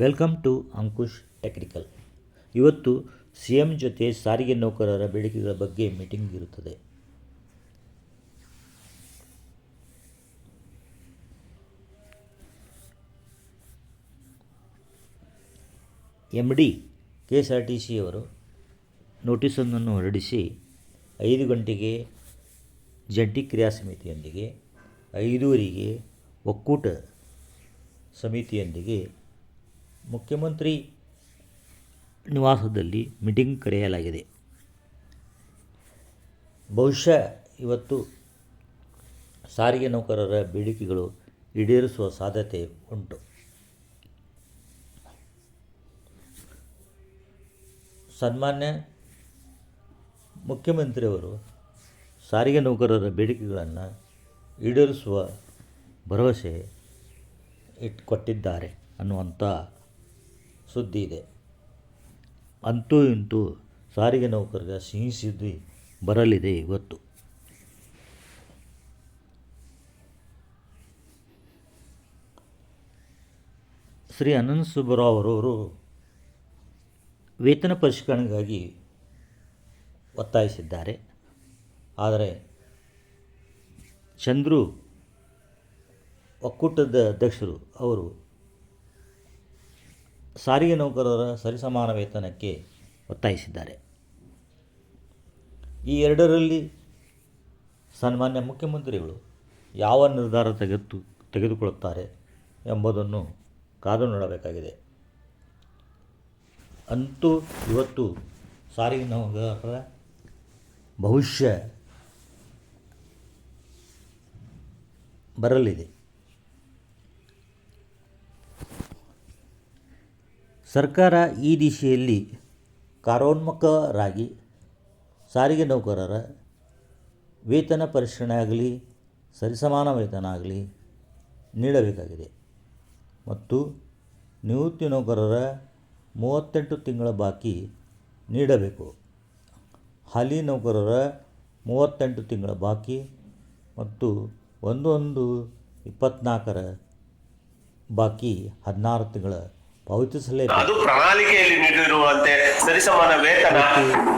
Welcome to Ankush technical. ಇವತ್ತು C M ಜೊತೆ ಸಾರಿಗೆ ನೌಕರರ ಬೇಡಿಕೆಗಳ ಬಗ್ಗೆ ಮೀಟಿಂಗ್ ಇರುತ್ತದೆ. M D K S R T ಸಿಯವರು ನೋಟಿಸೊಂದನ್ನು ಹೊರಡಿಸಿ ಐದು ಗಂಟೆಗೆ ಜಂಟಿ ಕ್ರಿಯಾ ಸಮಿತಿಯೊಂದಿಗೆ, ಐದೂವರೆಗೆ ಒಕ್ಕೂಟ ಸಮಿತಿಯೊಂದಿಗೆ ಮುಖ್ಯಮಂತ್ರಿ ನಿವಾಸದಲ್ಲಿ ಮೀಟಿಂಗ್ ಕರೆಯಲಾಗಿದೆ. ಬಹುಶಃ ಇವತ್ತು ಸಾರಿಗೆ ನೌಕರರ ಬೇಡಿಕೆಗಳು ಈಡೇರಿಸುವ ಸಾಧ್ಯತೆ ಉಂಟು. ಸನ್ಮಾನ್ಯ ಮುಖ್ಯಮಂತ್ರಿಯವರು ಸಾರಿಗೆ ನೌಕರರ ಬೇಡಿಕೆಗಳನ್ನು ಈಡೇರಿಸುವ ಭರವಸೆ ಇಟ್ಟುಕೊಟ್ಟಿದ್ದಾರೆ ಅನ್ನುವಂಥ ಸುದ್ದಿ ಇದೆ. ಅಂತೂ ಇಂತೂ ಸಾರಿಗೆ ನೌಕರರ ಸಿಹಿ ಸುದ್ದಿ ಬರಲಿದೆ ಇವತ್ತು. ಶ್ರೀ ಅನಂತ ಸುಬ್ಬರಾವ್ ಅವರವರು ವೇತನ ಪರಿಷ್ಕರಣೆಗಾಗಿ ಒತ್ತಾಯಿಸಿದ್ದಾರೆ. ಆದರೆ ಚಂದ್ರು ಒಕ್ಕೂಟದ ಅಧ್ಯಕ್ಷರು ಅವರು ಸಾರಿಗೆ ನೌಕರರ ಸರಿಸಮಾನ ವೇತನಕ್ಕೆ ಒತ್ತಾಯಿಸಿದ್ದಾರೆ. ಈ ಎರಡರಲ್ಲಿ ಸನ್ಮಾನ್ಯ ಮುಖ್ಯಮಂತ್ರಿಗಳು ಯಾವ ನಿರ್ಧಾರ ತೆಗೆದು ತೆಗೆದುಕೊಳ್ಳುತ್ತಾರೆ ಎಂಬುದನ್ನು ಕಾದು ನೋಡಬೇಕಾಗಿದೆ. ಅಂತೂ ಇವತ್ತು ಸಾರಿಗೆ ನೌಕರರ ಭವಿಷ್ಯ ಬರಲಿದೆ. ಸರ್ಕಾರ ಈ ದಿಶೆಯಲ್ಲಿ ಕಾರೋನ್ಮುಖರಾಗಿ ಸಾರಿಗೆ ನೌಕರರ ವೇತನ ಪರಿಷ್ಕರಣೆ ಆಗಲಿ, ಸರಿಸಮಾನ ವೇತನ ಆಗಲಿ ನೀಡಬೇಕಾಗಿದೆ. ಮತ್ತು ನಿವೃತ್ತಿ ನೌಕರರ ಮೂವತ್ತೆಂಟು ತಿಂಗಳ ಬಾಕಿ ನೀಡಬೇಕು. ಹಾಲಿ ನೌಕರರ ಮೂವತ್ತೆಂಟು ತಿಂಗಳ ಬಾಕಿ ಮತ್ತು ಒಂದೊಂದು ಇಪ್ಪತ್ತ್ನಾಲ್ಕರ ಬಾಕಿ ಹದಿನಾರು ತಿಂಗಳ ಪಾವತಿಸಲೇಬೇಕು. ಅದು ಪ್ರಣಾಳಿಕೆಯಲ್ಲಿ ನೀಡಿರುವಂತೆ ಸರಿಸಮಾನ ವೇತನ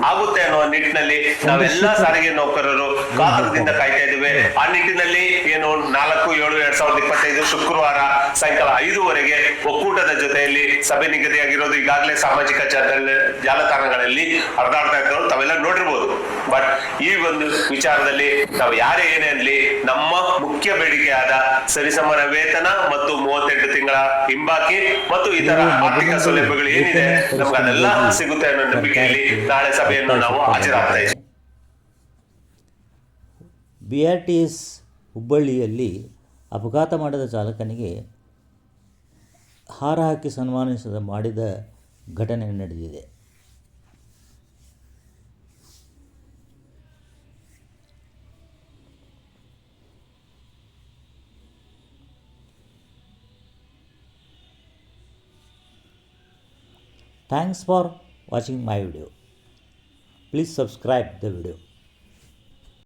ಆಗುತ್ತೆ ಅನ್ನುವ ನಿಟ್ಟಿನಲ್ಲಿ ನಾವೆಲ್ಲ ಸಾರಿಗೆ ನೌಕರರು ಕಾತರದಿಂದ ಕಾಯ್ತಾ ಇದ್ದೇವೆ. ಆ ನಿಟ್ಟಿನಲ್ಲಿ ಏನು ನಾಲ್ಕು ಏಳು ಎರಡ್ ಸಾವಿರದ ಇಪ್ಪತ್ತೈದು ಶುಕ್ರವಾರ ಸಾಯಂಕಾಲ ಐದುವರೆಗೆ ಒಕ್ಕೂಟದ ಜೊತೆಯಲ್ಲಿ ಸಭೆ ನಿಗದಿಯಾಗಿರೋದು ಈಗಾಗಲೇ ಸಾಮಾಜಿಕ ಜಾಲ- ಜಾಲತಾಣಗಳಲ್ಲಿ ಹರಿದಾಡ್ತಾ ಇದ್ರು ತಾವೆಲ್ಲ ನೋಡಿರ್ಬೋದು ಬಟ್ ಈ ಒಂದು ವಿಚಾರದಲ್ಲಿ ನಾವು ಯಾರೇ ಏನೇ ಅನ್ಲಿ ನಮ್ಮ ಮುಖ್ಯ ಬೇಡಿಕೆಯಾದ ಸರಿಸಮಾನ ವೇತನ ಮತ್ತು ಮೂವತ್ತೆಂಟು ತಿಂಗಳ ಹಿಂಬಾಕಿ ಮತ್ತು ಇತರ ಆರ್ಥಿಕ ಸೌಲಭ್ಯಗಳು ಏನಿದೆ ನಮ್ಗೆ ಅದೆಲ್ಲ ಸಿಗುತ್ತೆ ಅನ್ನೋ ನಂಬಿಕೆಯಲ್ಲಿ ನಾಳೆ ಸಭೆಯನ್ನು ನಾವು ಹಾಜರಾಗ್ತಾ ಇದ್ದೀವಿ. ಬಿ ಆರ್ ಟಿ ಎಸ್ ಹುಬ್ಬಳ್ಳಿಯಲ್ಲಿ ಅಪಘಾತ ಮಾಡಿದ ಚಾಲಕನಿಗೆ ಹಾರ ಹಾಕಿ ಸನ್ಮಾನಿಸಿದ ಮಾಡಿದ ಘಟನೆ ನಡೆದಿದೆ. Thanks for watching my video. Please subscribe the video.